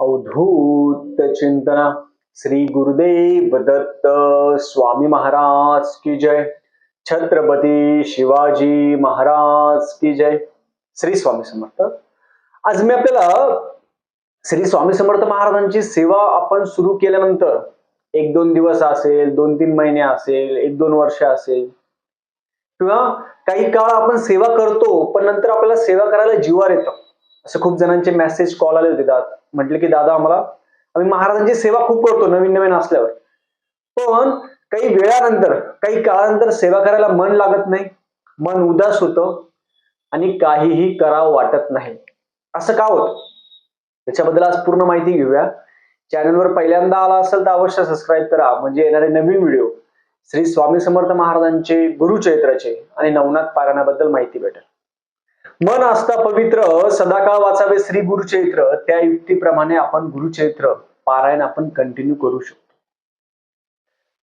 अवधूत चिंतना. श्री गुरुदेव दत्त स्वामी महाराज की जय. छत्रपती शिवाजी महाराज की जय. श्री स्वामी समर्थ. आज मी आपल्याला श्री स्वामी समर्थ महाराजांची सेवा आपण सुरू केल्यानंतर एक दोन दिवस असेल दोन तीन महिने असेल एक दोन वर्ष असेल किंवा काही काळ आपण सेवा करतो पण नंतर आपल्याला सेवा करायला जीवार येतं. असं खूप जणांचे मेसेज कॉल आले होते दादा म्हटले की दादा आम्हाला आम्ही महाराजांची सेवा खूप करतो नवीन नवीन असल्यावर. पण काही वेळानंतर काही काळानंतर सेवा करायला मन लागत नाही. मन उदास होतं आणि काहीही करावं वाटत नाही. असं का होतं? त्याच्याबद्दल आज पूर्ण माहिती घेऊया. चॅनलवर पहिल्यांदा आला असेल तर अवश्य सबस्क्राईब करा. म्हणजे येणारे नवीन व्हिडिओ श्री स्वामी समर्थ महाराजांचे गुरुचरित्राचे आणि नवनाथ पारायणाबद्दल माहिती भेटेल. मन असता पवित्र सदाकाळ वाचावे श्री गुरुचैत्र त्या युक्तीप्रमाणे आपण गुरुचैत्र पारायण आपण कंटिन्यू करू शकतो.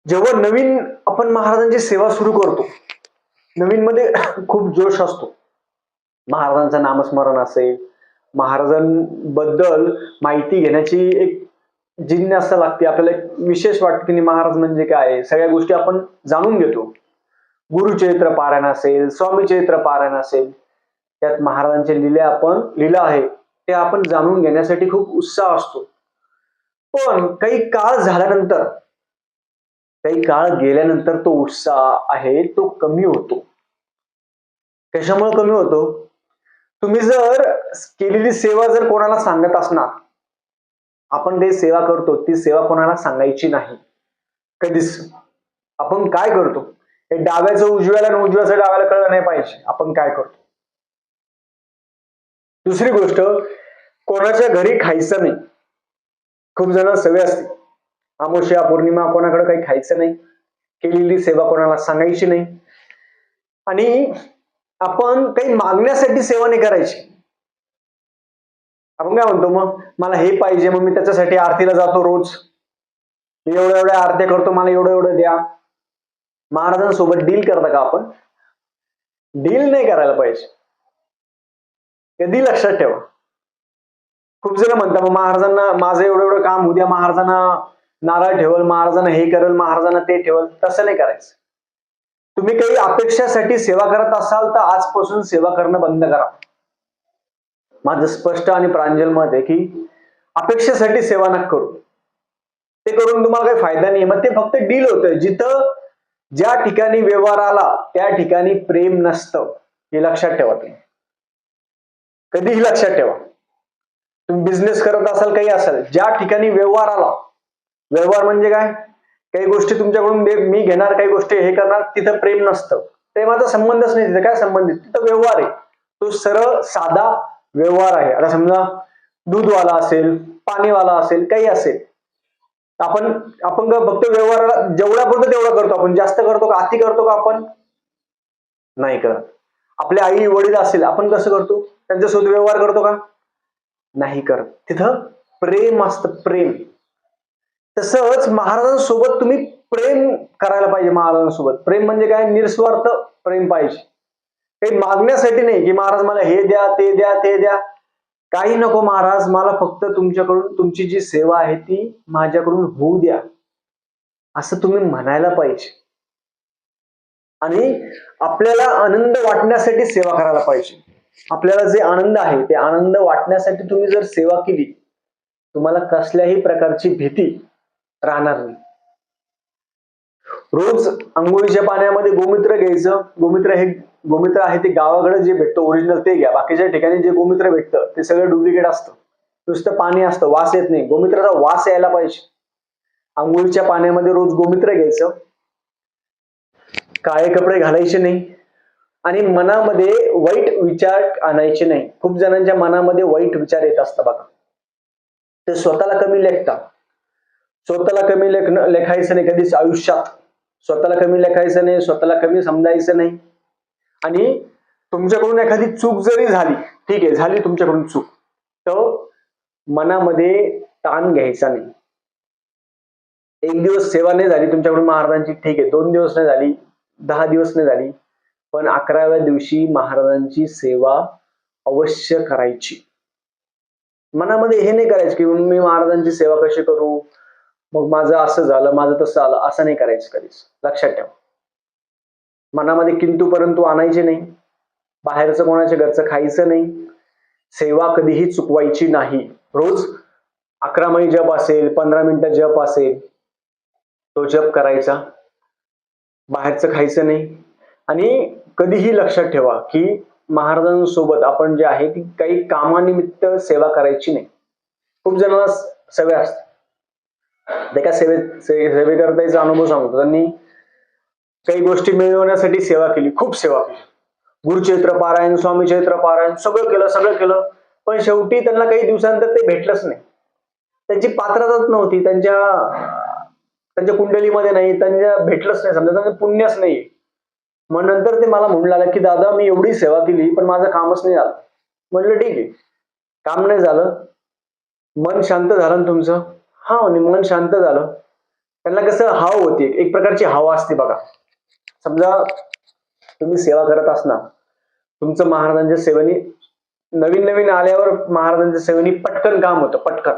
जेव्हा नवीन आपण महाराजांची सेवा सुरू करतो नवीन मध्ये खूप जोश असतो. महाराजांचं नामस्मरण असेल महाराजांबद्दल माहिती घेण्याची एक जिज्ञासा लागते. आपल्याला एक विशेष वाटतं की महाराज म्हणजे काय? सगळ्या गोष्टी आपण जाणून घेतो. गुरुचैत्र पारायण असेल स्वामी चैत्र पारायण असेल त्यात महाराजांचे लिले आपण लिला आहे. ते आपण जाणून घेण्यासाठी खूप उत्साह असतो. पण काही काळ झाल्यानंतर काही काळ गेल्यानंतर तो उत्साह आहे तो कमी होतो. कशामुळे कमी होतो? तुम्ही जर केलेली सेवा जर कोणाला सांगत असणार आपण जे सेवा करतो ती सेवा कोणाला सांगायची नाही. कधीच. आपण काय करतो? हे डाव्याचं उजव्याला आणि उजव्याचं डाव्याला कळलं नाही पाहिजे. आपण काय करतो? दुसरी गोष्ट कोणाच्या घरी खायचं नाही. खूप जण सवय असते. अमावस्या पौर्णिमा कोणाकडे काही खायचं नाही. केलेली सेवा कोणाला सांगायची नाही. आणि आपण काही मागण्यासाठी सेवा नाही करायची. आपण काय म्हणतो मग? मला हे पाहिजे मग मी त्याच्यासाठी आरतीला जातो रोज. मी एवढ्या एवढ्या आरत्या करतो मला एवढं एवढं द्या. महाराजांसोबत डील करता का आपण? डील नाही करायला पाहिजे. कधी लक्षात ठेवा. खूप जण म्हणतात मग महाराजांना माझं एवढं एवढं काम उद्या महाराजांना नारळ ठेवल महाराजांना हे करेल महाराजांना ते ठेवल. तसं नाही करायचं. तुम्ही काही अपेक्षासाठी सेवा करत असाल तर आजपासून सेवा करणं बंद करा. माझं स्पष्ट आणि प्रांजल मत आहे की अपेक्षेसाठी सेवा नका करू. ते करून तुम्हाला काही फायदा नाही. मग ते फक्त डील होतं जिथं ज्या ठिकाणी व्यवहार आला त्या ठिकाणी प्रेम नसतं. हे लक्षात ठेवा तुम्ही. कधीही लक्षात ठेवा. तुम्ही बिझनेस करत असाल काही असाल ज्या ठिकाणी व्यवहार आला व्यवहार म्हणजे काय? काही गोष्टी तुमच्याकडून मी घेणार काही गोष्टी हे करणार तिथं प्रेम नसतं. ते माझा संबंधच नाही तिथं. काय संबंध आहे? तिथं व्यवहार आहे. तो सरळ साधा व्यवहार आहे. आता समजा दूधवाला असेल पाणीवाला असेल काही असेल. आपण आपण फक्त व्यवहाराला पडतो तेवढा करतो आपण. जास्त करतो का अति करतो का आपण? नाही करत. आपले आई वडील असेल आपण कसं करतो? त्यांच्यासोबत व्यवहार करतो का? नाही करत. तिथं प्रेम असतं प्रेम. तसंच महाराजांसोबत तुम्ही प्रेम करायला पाहिजे महाराजांसोबत. प्रेम म्हणजे काय? निस्वार्थ प्रेम पाहिजे. काही मागण्यासाठी नाही की महाराज मला हे द्या ते द्या ते द्या. काही नको महाराज मला फक्त तुमच्याकडून तुमची जी सेवा आहे ती माझ्याकडून होऊ द्या. असं तुम्ही म्हणायला पाहिजे. आणि आपल्याला आनंद वाटण्यासाठी सेवा करायला पाहिजे. आपल्याला जे आनंद आहे ते आनंद वाटण्यासाठी तुम्ही जर सेवा केली तुम्हाला कसल्याही प्रकारची भीती राहणार नाही. रोज आंघोळीच्या पाण्यामध्ये गोमित्र घ्यायचं गोमित्र हे गोमित्र आहे ते गावाकडे जे भेटतं ओरिजिनल ते घ्या. बाकीच्या ठिकाणी जे गोमित्र भेटतं ते सगळं डुप्लिकेट असतं. नुसतं पाणी असतं वास येत नाही. गोमित्राचा वास यायला पाहिजे. आंघोळीच्या पाण्यामध्ये रोज गोमित्र घ्यायचं. काळे कपडे घालायचे नाही. आणि मनामध्ये वाईट विचार आणायचे नाही. खूप जणांच्या मनामध्ये वाईट विचार येत असतात बघा. ते स्वतःला कमी लेखतात. स्वतःला कमी लेख लेखायचं नाही कधीच आयुष्यात. स्वतःला कमी लेखायचं नाही स्वतःला कमी समजायचं नाही. आणि तुमच्याकडून एखादी चूक जरी झाली ठीक आहे झाली तुमच्याकडून चूक तर मनामध्ये ताण घ्यायचा नाही. एक दिवस सेवा नाही झाली तुमच्याकडून महाराजांची ठीक आहे दोन दिवस नाही झाली दहा दिवस नाही झाली पण अकराव्या दिवशी महाराजांची सेवा अवश्य करायची. मनामध्ये हे नाही करायचं की मी महाराजांची सेवा कशी करू? मग माझं असं झालं माझं तसं आलं असं नाही करायचं कधीच. लक्षात ठेवा. मनामध्ये किंतु परंतु आणायचे नाही. बाहेरचं कोणाच्या घरचं खायचं नाही. सेवा कधीही चुकवायची नाही. रोज अकरा माळी जप असेल पंधरा मिनिटं जप असेल तो जप करायचा. बाहेरचं खायचं नाही. आणि कधीही लक्षात ठेवा की महाराजांसोबत आपण जे आहे ती काही कामानिमित्त सेवा करायची नाही. खूप जणांना सवय असते. ते का सेवे करता सेवेकरताचा अनुभव सांगतो. त्यांनी काही गोष्टी मिळवण्यासाठी सेवा केली. खूप सेवा केली. गुरुचैत्र पारायण स्वामी चैत्र पारायण सगळं केलं सगळं केलं. पण शेवटी त्यांना काही दिवसानंतर ते भेटलंच नाही. त्यांची पात्रताच नव्हती. त्यांच्या त्यांच्या कुंडलीमध्ये नाही. त्यांच्या भेटलंच नाही. समजा त्यांचं पुण्यच नाही मग नंतर ते मला म्हणू लागले की दादा मी एवढी सेवा केली पण माझं कामच नाही झालं. म्हटलं ठीक आहे. काम नाही झालं. मन शांत झालं ना तुमचं? हा म्हणे मन शांत झालं. त्यांना कसं हाव होती. एक प्रकारची हवा असते बघा. समजा तुम्ही सेवा करत असणार. तुमचं महाराजांच्या सेवेने नवीन नवीन आल्यावर महाराजांच्या सेवेने पटकन काम होतं पटकन.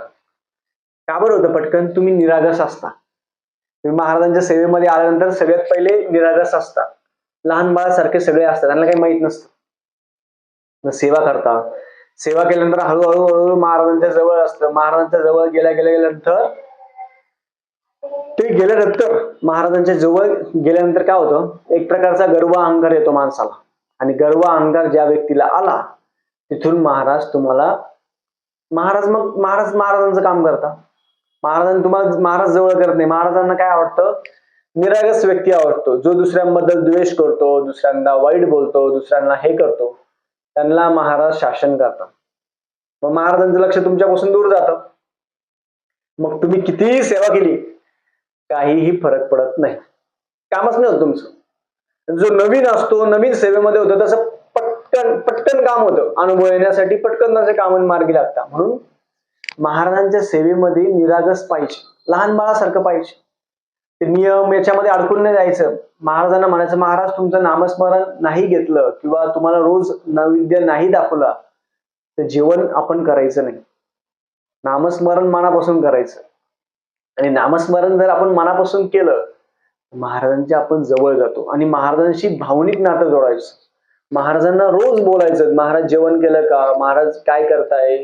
का बरं होतं पटकन? तुम्ही निरागस असता. तुम्ही महाराजांच्या सेवेमध्ये आल्यानंतर सगळ्यात पहिले निरागस असता. लहान बाळासारखे सगळे असतात. त्यांना काही माहीत नसतं. सेवा करता. सेवा केल्यानंतर हळूहळू हळूहळू महाराजांच्या जवळ असतं. महाराजांच्या जवळ गेल्या गेल्या गेल्यानंतर ते गेल्यानंतर महाराजांच्या जवळ गेल्यानंतर काय होतं? एक प्रकारचा गर्व अहंकार येतो माणसाला. आणि गर्व अहंकार ज्या व्यक्तीला आला तिथून महाराज तुम्हाला महाराज मग महाराज महाराजांचं काम करता. महाराजांना तुम्हाला महाराज जवळ करत नाही. महाराजांना काय आवडतं? निरागस व्यक्ती आवडतो. जो दुसऱ्यांबद्दल द्वेष करतो दुसऱ्यांना वाईट बोलतो दुसऱ्यांना हे करतो त्यांना महाराज शासन करतात. मग महाराजांचं लक्ष तुमच्यापासून दूर जातं. मग तुम्ही कितीही सेवा केली काहीही फरक पडत नाही. कामच नाही होत तुमचं. जो नवीन असतो नवीन सेवेमध्ये होतो तसं पटकन पटकन काम होतं. अनुभव येण्यासाठी पटकन त्याचे काम मार्गी लागतात. म्हणून महाराजांच्या सेवेमध्ये निरागस पाहिजे. लहान बाळासारखं पाहिजे. ते नियम याच्यामध्ये अडकून नाही जायचं. महाराजांना म्हणायचं महाराज तुमचं नामस्मरण नाही घेतलं किंवा तुम्हाला रोज नैवेद्य नाही दाखवला तर जेवण आपण करायचं नाही. नामस्मरण मनापासून करायचं. आणि नामस्मरण जर आपण मनापासून केलं महाराजांच्या आपण जवळ जातो. आणि महाराजांशी भावनिक नातं जोडायचं. महाराजांना रोज बोलायचं महाराज जेवण केलं का? महाराज काय करताय?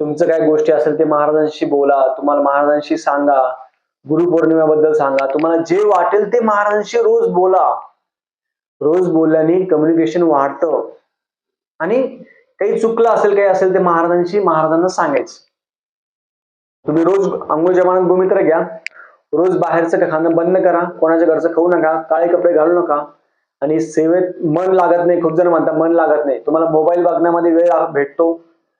तुमचं काय गोष्टी असेल ते महाराजांशी बोला. तुम्हाला महाराजांशी सांगा. गुरुपौर्णिमेबद्दल सांगा. तुम्हाला जे वाटेल ते महाराजांशी रोज बोला. रोज बोलल्याने कम्युनिकेशन वाढतं. आणि काही चुकलं असेल काही असेल ते महाराजांशी महाराजांना सांगायचं. तुम्ही रोज अंघोळ जमानात गोमित्र घ्या रोज बाहेरचं खाणं बंद करा. कोणाच्या घरचं खाऊ नका. काळे कपडे घालू नका. आणि सेवेत मन लागत नाही. खूप जण म्हणतात मन लागत नाही. तुम्हाला मोबाईल बघण्यामध्ये वेळ भेटतो.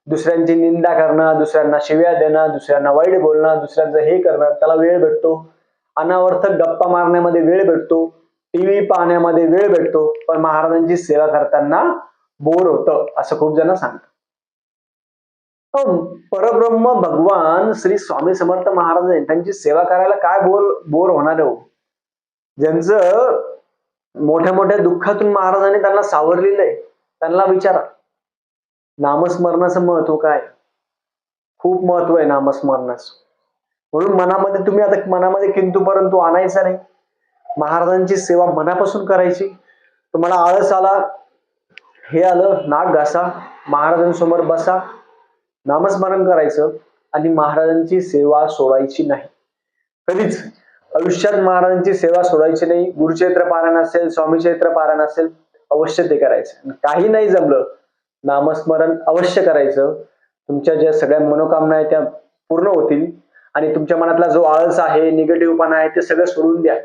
दुसऱ्यांची निंदा करणं दुसऱ्यांना शिव्या देणं दुसऱ्यांना वाईट बोलणं दुसऱ्यांचं हे करणं त्याला वेळ भेटतो. अनावर्थक गप्पा मारण्यामध्ये वेळ भेटतो. टीव्ही पाहण्यामध्ये वेळ भेटतो. पण महाराजांची सेवा करताना बोर होतं असं खूप जण सांगतात. परब्रह्म भगवान श्री स्वामी समर्थ महाराज त्यांची सेवा करायला काय बोल बोर होणार आहे हो? ज्यांचं मोठ्या मोठ्या दुःखातून महाराजांनी त्यांना सावरलेलं आहे. त्यांना विचारा. नामस्मरणाचं महत्त्व काय? खूप महत्त्व आहे नामस्मरणाचं. म्हणून मनामध्ये तुम्ही आता मनामध्ये किंतु परंतु आणायचा नाही. महाराजांची सेवा मनापासून करायची. तुम्हाला आळस आला हे आलं नाक घासा महाराजांसमोर बसा. नामस्मरण करायचं आणि महाराजांची सेवा सोडायची नाही. कधीच आयुष्यात महाराजांची सेवा सोडायची नाही. गुरुचैत्र पारायण असेल स्वामी चैत्र पारायण असेल अवश्य ते करायचं. काही नाही जमलं नामस्मरण अवश्य करायचं. तुमच्या ज्या सगळ्या मनोकामना आहेत त्या पूर्ण होतील. आणि तुमच्या मनातला जो आळस आहे निगेटिव्हपणा आहे ते सगळं सोडून द्या.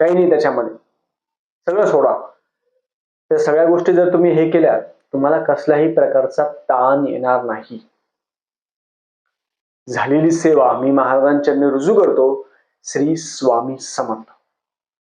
काही नाही त्याच्यामध्ये. सगळं सोडा. त्या सगळ्या गोष्टी जर तुम्ही हे केल्या तुम्हाला कसल्याही प्रकारचा ताण येणार नाही. झालेली सेवा मी महाराजांच्या रुजू करतो. श्री स्वामी समर्थ.